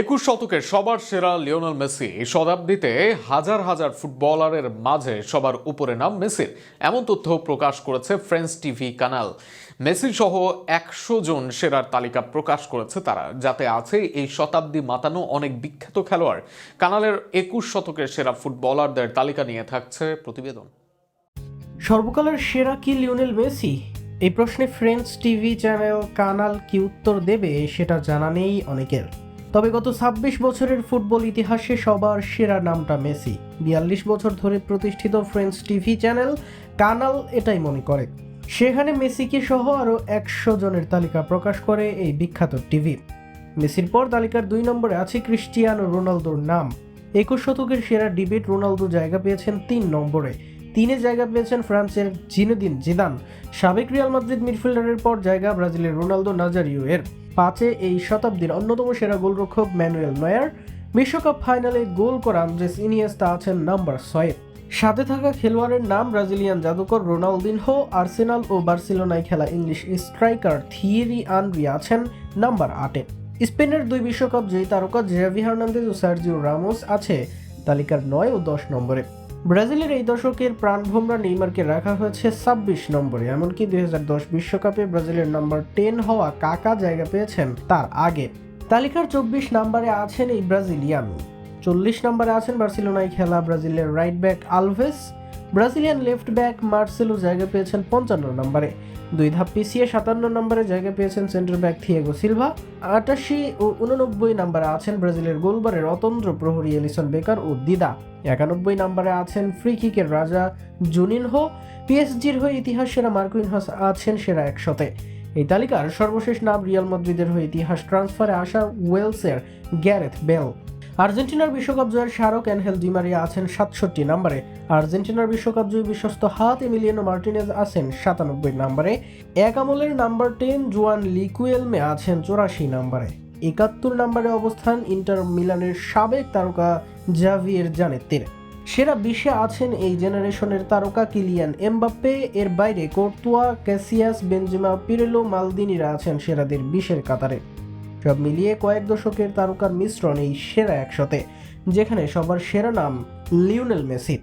একুশ শতকের সবার সেরা লিওনেল মেসি এই শতাব্দীতে হাজার হাজার ফুটবলারের মাঝে সবার উপরে নাম মেসির। এমন তথ্য প্রকাশ করেছে ফ্রেঞ্চ টিভি কানাল মেসি সহ একশো জন সেরার তালিকা প্রকাশ করেছে তারা, যাতে আছে এই শতাব্দী মাতানো অনেক বিখ্যাত খেলোয়াড়। কানালের একুশ শতকের সেরা ফুটবলারদের তালিকা নিয়ে থাকছে প্রতিবেদন। সর্বকালের সেরা কি লিওনেল মেসি? এই প্রশ্নে ফ্রেঞ্চ টিভি চ্যানেল কানাল কি উত্তর দেবে সেটা জানা নেই অনেকের। তবে গত ছাব্বিশ বছরের ফুটবল ইতিহাসে সবার সেরা নামটা মেসি। বিয়াল্লিশ বছর ধরে প্রতিষ্ঠিত ফ্রেঞ্চ টিভি চ্যানেল কানাল এটাই মনে করে। সেখানে মেসিকে সহ আরও একশো জনের তালিকা প্রকাশ করে এই বিখ্যাত টিভি। মেসির পর তালিকার দুই নম্বরে আছে ক্রিস্টিয়ানো রোনালদোর নাম। একুশ শতকের সেরা ডিবেট রোনালদো জায়গা পেয়েছেন তিন নম্বরে। তিনে জায়গা পেয়েছেন ফ্রান্সের জিনেদিন জিদান, সাবেক রিয়াল মাদ্রিদ মিডফিল্ডারের পর জায়গা ব্রাজিলের রোনালদো নাজারিও এর পাঁচে এই শতাব্দীর অন্যতম সেরা গোলরক্ষক ম্যানুয়েল নয়ার, বিশ্বকাপ ফাইনালে গোল করা আন্দ্রেস ইনিয়েস্তা আছেন নাম্বার ছয়ে। সাথে থাকা খেলোয়াড়ের নাম ব্রাজিলিয়ান জাদুকর রোনালদিনহো, আর্সেনাল ও বার্সেলোনায় খেলা ইংলিশ স্ট্রাইকার থিয়েরি আনরি আছেন নাম্বার আটে। স্পেনের দুই বিশ্বকাপ জয়ী তারকা জেভি হার্নান্দেজ ও সার্জিও রামোস আছে তালিকার নয় ও দশ নম্বরে। ব্রাজিলের এই দশকের প্রাণভোমরা নেইমারকে রাখা হয়েছে ছাব্বিশ নম্বরে, এমনকি দুই বিশ্বকাপে ব্রাজিলের নম্বর টেন হওয়া কাকা জায়গা পেয়েছেন তার আগে। তালিকার চব্বিশ নম্বরে আছেন এই ব্রাজিলিয়ান। চল্লিশ নম্বরে আছেন বার্সিলোনায় খেলা ব্রাজিলের right back Alves. Brazilian left back Marcelo জায়গা পেয়েছেন পঞ্চান্ন নম্বরে। দুই ধাপ পিছিয়ে সাতান্ন নম্বরে জায়গা পেয়েছেন সেন্টার ব্যাক থিয়েগো সিলভা। আটাশি ও উননব্বই নম্বরে আছেন ব্রাজিলের গোলবারের অতন্ত্র প্রহরী এলিসন বেকার ও দিদা। একানব্বই নম্বরে আছেন ফ্রি কিকের রাজা জুনিনহো। পিএসজির হয়ে ইতিহাস সেরা মার্কুইনহাস আছেন সেরা একশতে। এই তালিকার সর্বশেষ নাম রিয়াল মাদ্রিদের হয়ে ইতিহাস ট্রান্সফারে আসা ওয়েলসের গ্যারেথ বেল। আর্জেন্টিনার বিশ্বকাপ জয়ের স্মারক অ্যানহেল ডিমারিয়া আছেন সাতষট্টি নম্বরে। আর্জেন্টিনার বিশ্বকাপ জয়ী বিশ্বস্ত হাত এমিলিয়ানো মার্টিনেজ আছেন সাতানব্বই নম্বরে। এক আমলের নাম্বার টেন জুয়ান লিকুয়েলমে আছেন চৌরাশি নম্বরে। একাত্তর নম্বরে অবস্থান ইন্টার মিলানের সাবেক তারকা জাভিয়ের জানেতের সেরা বিশে আছেন এই জেনারেশনের তারকা কিলিয়ান এমবাপ্পে। এর বাইরে কোর্তুয়া, ক্যাসিয়াস, বেনজিমা, পিরেলো, মালদিনিরা আছেন সেরাদের বিশের কাতারে। সব মিলিয়ে কয়েক দশকের তারকার মিশ্রণ এই সেরা একশতে, যেখানে সবার সেরা নাম লিওনেল মেসি।